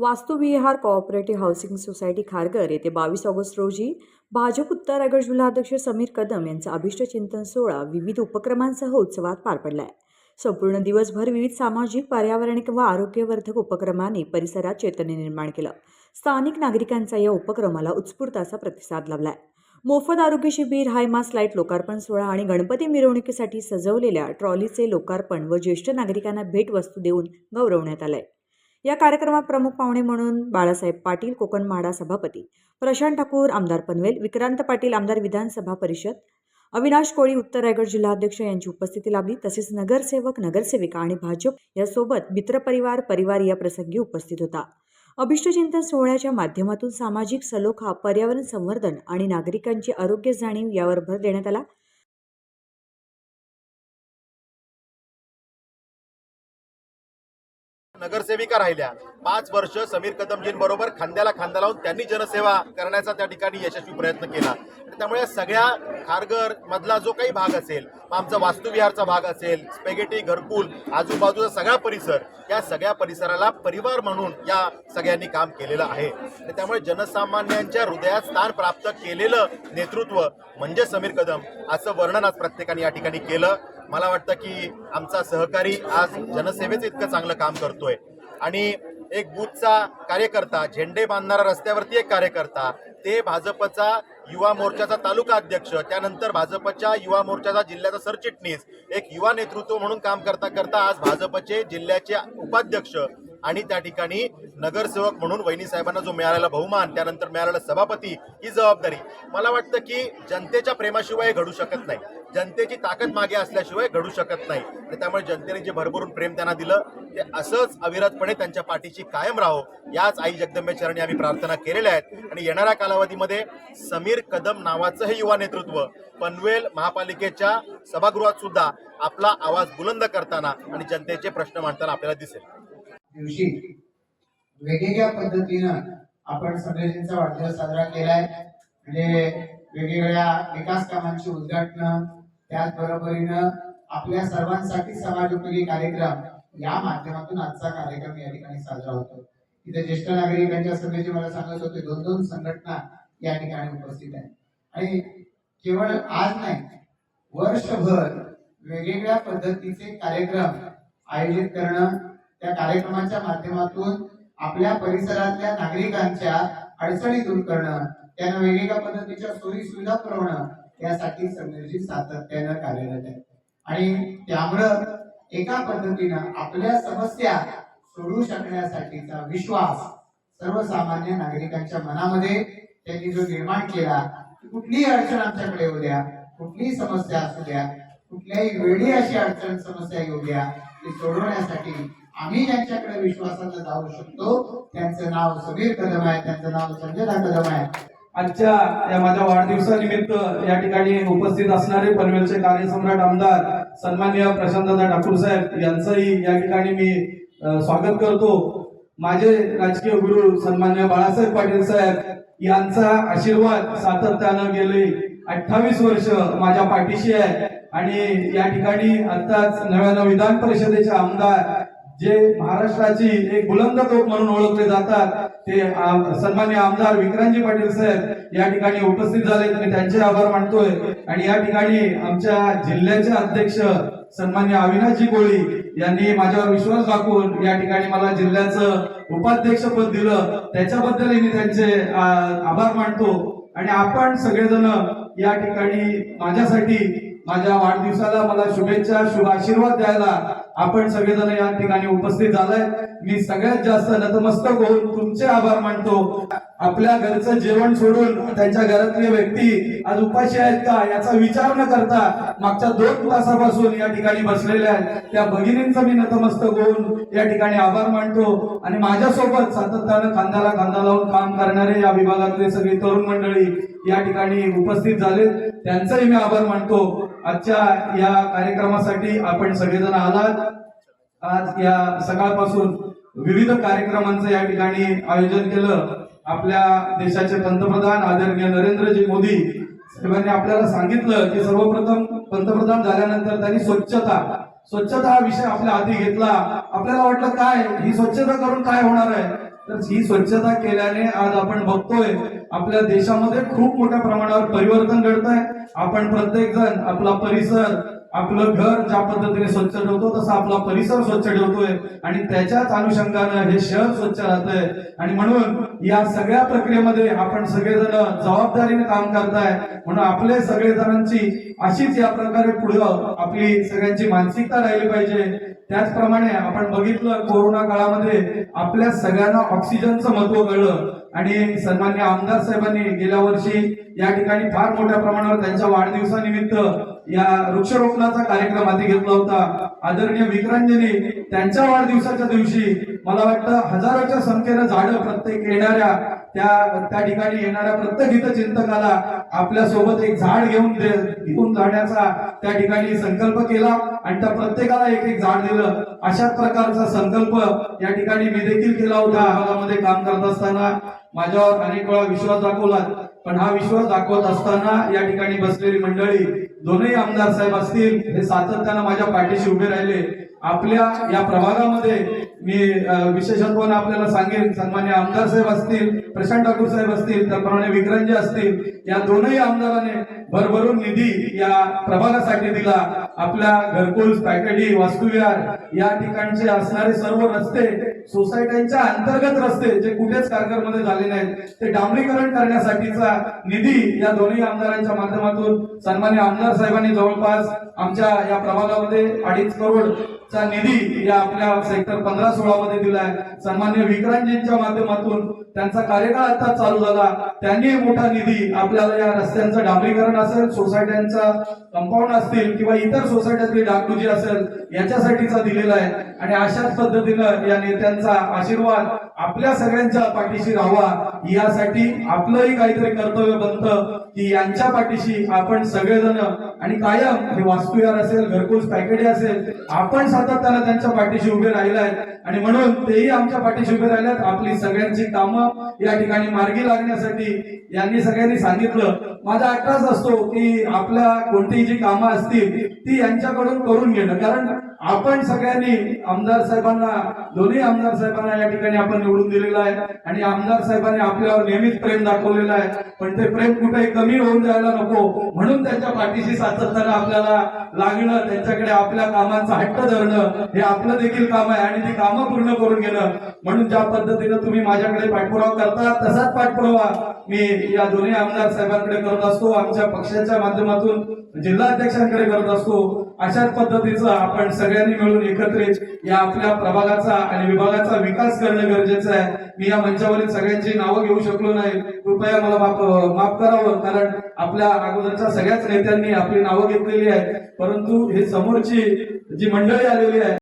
Vastuvihar cooperative housing society Kharghar येथे बावीस August रोजी भाजप उत्तर रायगड जिल्हाध्यक्ष समीर कदम यांचा अभिष्ट चिंतन सोहळा विविध उपक्रमांसह उत्सवात पार पडला आहे संपूर्ण दिवसभर विविध सामाजिक पर्यावरणिक व आरोग्यवर्धक उपक्रमांनी परिसरात चैतन्य निर्माण केलं. स्थानिक नागरिकांचा या उपक्रमाला उत्स्फूर्त असा प्रतिसाद लाभलाय. मोफत आरोग्य शिबिर हायमास लाइट लोकार्पण सोहळा आणि गणपती मिरवणुकीसाठी सजवलेल्या ट्रॉलीचे लोकार्पण व ज्येष्ठ नागरिकांना भेटवस्तू देऊन गौरवण्यात आलंय. या कार्यक्रमात प्रमुख पाहुणे म्हणून बाळासाहेब पाटील कोकण म्हाडा सभापती प्रशांत ठाकूर आमदार पनवेल विक्रांत पाटील आमदार विधानसभा परिषद अविनाश कोळी उत्तर रायगड जिल्हाध्यक्ष यांची उपस्थिती लाभली. तसेच नगरसेवक नगरसेविका आणि भाजप यासोबत मित्रपरिवार परिवार या प्रसंगी उपस्थित होता. अभिष्टचिंतन सोहळ्याच्या माध्यमातून सामाजिक सलोखा पर्यावरण संवर्धन आणि नागरिकांची आरोग्य जाणीव यावर भर देण्यात आला. नगरसेविका राहिल्या. पाच वर्ष समीर कदमजींबरोबर खांद्याला खांदा लावून त्यांनी जनसेवा करण्याचा त्या ठिकाणी यशस्वी प्रयत्न केला. त्यामुळे सगळ्या खारघर मधला जो काही भाग असेल आमचा वास्तुविहारचा भाग असेल स्पेगेटी घरकुल आजूबाजूचा सगळा परिसर या सगळ्या परिसराला परिवार म्हणून या सगळ्यांनी काम केलेलं आहे. त्यामुळे जनसामान्यांच्या हृदयात स्थान प्राप्त केलेलं नेतृत्व म्हणजे समीर कदम असं वर्णन आज प्रत्येकाने या ठिकाणी केलं. मला वाटतं की आमचा सहकारी आज जनसेवेचं इतकं चांगलं काम करतोय. आणि एक बूथचा कार्यकर्ता झेंडे बांधणारा रस्त्यावरती एक कार्यकर्ता ते भाजपचा युवा मोर्चाचा तालुका अध्यक्ष त्यानंतर भाजपच्या युवा मोर्चाचा जिल्ह्याचा सरचिटणीस एक युवा नेतृत्व म्हणून काम करता करता आज भाजपचे जिल्ह्याचे उपाध्यक्ष आणि त्या ठिकाणी नगरसेवक म्हणून वहिनी साहेबांना जो मिळालेला बहुमान त्यानंतर मिळालेला सभापती ही जबाबदारी. मला वाटतं की जनतेच्या प्रेमाशिवाय घडू शकत नाही. जनतेची ताकद मागे असल्याशिवाय घडू शकत नाही. आणि त्यामुळे जनतेने जे भरभरून प्रेम त्यांना दिलं ते असंच अविरतपणे त्यांच्या पाठीशी कायम राहो याच आई जगदंबे चरणी आम्ही प्रार्थना केलेल्या आहेत. आणि येणाऱ्या कालावधीमध्ये समीर कदम नावाचं हे युवा नेतृत्व पनवेल महापालिकेच्या सभागृहात सुद्धा आपला आवाज बुलंद करताना आणि जनतेचे प्रश्न मांडताना आपल्याला दिसेल. दिवशी वेगवेगळ्या पद्धतीनं आपण सगळ्यांचा वाढदिवस साजरा केलाय. म्हणजे वेगवेगळ्या विकास कामांची उद्घाटन त्याचबरोबरीनं आपल्या सर्वांसाठी समाजोपयोगी कार्यक्रम या माध्यमातून आजचा कार्यक्रम या ठिकाणी साजरा होतो. इथे ज्येष्ठ नागरिकांच्या सभेचे मला सांगत होते दोन दोन संघटना या ठिकाणी उपस्थित आहेत. आणि केवळ आज नाही वर्षभर वेगवेगळ्या पद्धतीचे कार्यक्रम आयोजित करणं त्या कार्यक्रमाच्या माध्यमातून आपल्या परिसरातल्या नागरिकांच्या अडचणी दूर करणं त्यांना वेगवेगळ्या पद्धतीच्या सोयी सुविधा पुरवणं यासाठी समीरजी सातत्यानं कार्यरत आहे आणि त्यामुळं एका पद्धतीनं आपल्या समस्या सोडवू शकण्यासाठीचा विश्वास सर्वसामान्य नागरिकांच्या मनामध्ये त्यांनी जो निर्माण केला कुठलीही अडचण आमच्याकडे येऊ द्या कुठलीही समस्या असू द्या कुठल्याही वेळी अशी अडचण समस्या येऊ द्या ते सोडवण्यासाठी आम्ही ज्यांच्याकडे विश्वासानं जाऊ शकतो त्यांचं नाव समीर कदम आहे त्यांचं नाव संजना कदम आहे. आजच्या या माझ्या वाढदिवसानिमित्त या ठिकाणी उपस्थित असणारे पनवेलचे कार्यसम्राट आमदार सन्मान्य प्रशांतदा ठाकूर साहेब यांचंही या ठिकाणी मी स्वागत करतो. माझे राजकीय गुरु सन्मान्य बाळासाहेब पाटील साहेब यांचा आशीर्वाद सातत्यानं गेले. अठ्ठावीस वर्ष माझ्या पाठीशी आहे. आणि या ठिकाणी आताच नव्यानं विधान परिषदेचे आमदार जे महाराष्ट्राची एक बुलंद तोप म्हणून ओळखले जातात ते सन्मान्य आमदार विक्रांतजी पाटील साहेब या ठिकाणी उपस्थित झाले. आणि त्यांचे आभार मानतोय. आणि या ठिकाणी आमच्या जिल्ह्याचे अध्यक्ष सन्मान्य अविनाशजी कोळी यांनी माझ्यावर विश्वास दाखवून या ठिकाणी मला जिल्ह्याचं उपाध्यक्षपद दिलं. त्याच्याबद्दलही मी त्यांचे आभार मानतो. आणि आपण सगळेजण या ठिकाणी माझ्यासाठी माझ्या वाढदिवसाला मला शुभेच्छा शुभ आशीर्वाद द्यायला आपण सगळेजण या ठिकाणी उपस्थित झालाय. मी सगळ्यात जास्त नतमस्तक होऊन तुमचे आभार मानतो. आपल्या घरचं जेवण सोडून त्यांच्या घरातले व्यक्ती आज उपाशी आहेत का याचा विचार न करता मागच्या दोन तासापासून या ठिकाणी बसलेल्या आहेत. त्या भगिनींचं मी नतमस्तक होऊन या ठिकाणी आभार मानतो. आणि माझ्यासोबत सातत्यानं खांद्याला खांदा लावून काम करणारे या विभागातले सगळे तरुण मंडळी या ठिकाणी उपस्थित झाले. त्यांचाही मी आभार मानतो. आजच्या या कार्यक्रमासाठी आपण सगळेजण आलात. आज या सकाळपासून विविध कार्यक्रमांचं या ठिकाणी आयोजन केलं. आपल्या देशाचे पंतप्रधान आदरणीय नरेंद्रजी मोदी साहेबांनी आपल्याला सांगितलं की सर्वप्रथम पंतप्रधान झाल्यानंतर त्यांनी स्वच्छता स्वच्छता हा विषय आपल्या हाती घेतला. आपल्याला वाटलं काय? ही स्वच्छता करून काय होणार आहे? तर ही स्वच्छता केल्याने आज आपण बघतोय आपल्या देशामध्ये खूप मोठ्या प्रमाणावर परिवर्तन घडत आहे आपण प्रत्येक जण आपला परिसर आपलं घर ज्या पद्धतीने स्वच्छ ठेवतो तसा आपला परिसर स्वच्छ ठेवतोय. आणि त्याच्याच अनुषंगानं हे शहर स्वच्छ राहतंय. आणि म्हणून या सगळ्या प्रक्रियेमध्ये आपण सगळेजण जबाबदारीने काम करताय. म्हणून आपले सगळे जणांची अशीच या प्रकारे पुढे आपली सगळ्यांची मानसिकता राहिली पाहिजे. त्याचप्रमाणे आपण बघितलं कोरोना काळामध्ये आपल्या सगळ्यांना ऑक्सिजनचं महत्त्व कळलं. आणि सन्मान्य आमदार साहेबांनी गेल्या वर्षी या ठिकाणी फार मोठ्या प्रमाणावर त्यांच्या वाढदिवसानिमित्त या वृक्षरोपणाचा कार्यक्रम हाती घेतला होता. आदरणीय विक्रांजनी त्यांच्या वाढदिवसाच्या दिवशी मला वाटतं हजारोच्या संख्येनं झाडं प्रत्येक येणाऱ्या त्या त्या ठिकाणी येणाऱ्या प्रत्येक हितचिंतकाला आपल्यासोबत एक झाड घेऊन घेऊन जाण्याचा त्या ठिकाणी संकल्प केला आणि त्या प्रत्येकाला एक एक झाड दिलं. अशाच प्रकारचा संकल्प या ठिकाणी मी देखील केला होता. भागामध्ये काम करत असताना माझ्यावर अनेक वेळा विश्वास दाखवला. पण हा विश्वास दाखवत असताना या ठिकाणी बसलेली मंडळी दोनही आमदार साहेब असतील हे सातत्यानं माझ्या पाठीशी उभे राहिले. आपल्या या प्रभागामध्ये मी विशेषत्वानं आपल्याला सांगेन सन्मान्य आमदार साहेब असतील प्रशांत ठाकूर साहेब असतील त्याप्रमाणे विक्रमजी असतील या दोनही आमदाराने भरभरून निधी या प्रभागासाठी दिला आपल्या घरकुल पॅकेटी वास्तुविहार या ठिकाणचे असणारे सर्व रस्ते सोसायट्यांच्या अंतर्गत रस्ते जे कुठेच कारगरमध्ये झाले नाहीत ते डांबरीकरण करण्यासाठीचा निधी या दोन्ही आमदारांच्या माध्यमातून सन्मान्य आमदार साहेबांनी जवळपास आमच्या या प्रभागामध्ये अडीच करोड चा निधी या आपल्या सेक्टर पंधरा सोळा मध्ये दिलाय. सन्मान्य विक्रांतजींच्या माध्यमातून त्यांचा कार्यकाळ आता चालू झाला. त्यांनी मोठा निधी आपल्याला या रस्त्यांचं डांबरीकरण असेल सोसायट्यांचा कंपाऊंड असतील किंवा इतर सोसायट्यातली डागडुजी असेल याच्यासाठीचा दिलेला आहे. आणि अशाच पद्धतीनं या नेत्यांचा आशीर्वाद आपल्या सगळ्यांच्या पाठीशी राहावा. यासाठी आपलंही काहीतरी कर्तव्य बनतं की यांच्या पाठीशी आपण सगळेजण आणि कायम हे वास्तुयार असेल घरकुल पॅकेट असेल आपण सातत्यानं त्यांच्या पाठीशी उभे राहिलाय. आणि म्हणून तेही आमच्या पाठीशी उभे राहिल्यात. आपली सगळ्यांची कामं या ठिकाणी मार्गी लागण्यासाठी यांनी सगळ्यांनी सांगितलं. माझा अट्टाच असतो की आपल्या कोणतीही जी कामं असतील ती यांच्याकडून करून घेणं. कारण आपण सगळ्यांनी आमदार साहेबांना दोन्ही आमदार साहेबांना या ठिकाणी आपण निवडून दिलेलं आहे. आणि आमदार साहेबांनी आपल्यावर नेहमीच प्रेम दाखवलेलं आहे. पण ते प्रेम कुठेही कमी होऊन जायला नको. म्हणून त्यांच्या पाठीशी सातत्यानं आपल्याला लागणं त्यांच्याकडे आपल्या कामांचा हट्ट धरणं हे आपलं देखील काम आहे. आणि ती कामं पूर्ण करून घेणं. म्हणून ज्या पद्धतीनं तुम्ही माझ्याकडे पाठपुरावा करता तसाच पाठपुरावा मी या दोन्ही आमदार साहेबांकडे करत असतो. आमच्या पक्षाच्या माध्यमातून जिल्हाध्यक्षांकडे करत असतो. अशाच पद्धतीचं आपण सगळ्यांनी मिळून एकत्रित या आपल्या प्रभागाचा आणि विभागाचा विकास करणं गरजेचं आहे. मी या मंचावरील सगळ्यांची नावं घेऊ शकलो नाही. कृपया मला माफ माफ करावं कारण आपल्या अगोदरच्या सगळ्याच नेत्यांनी आपली नावं घेतलेली आहेत. परंतु हे समोरची जी मंडळी आलेली आहे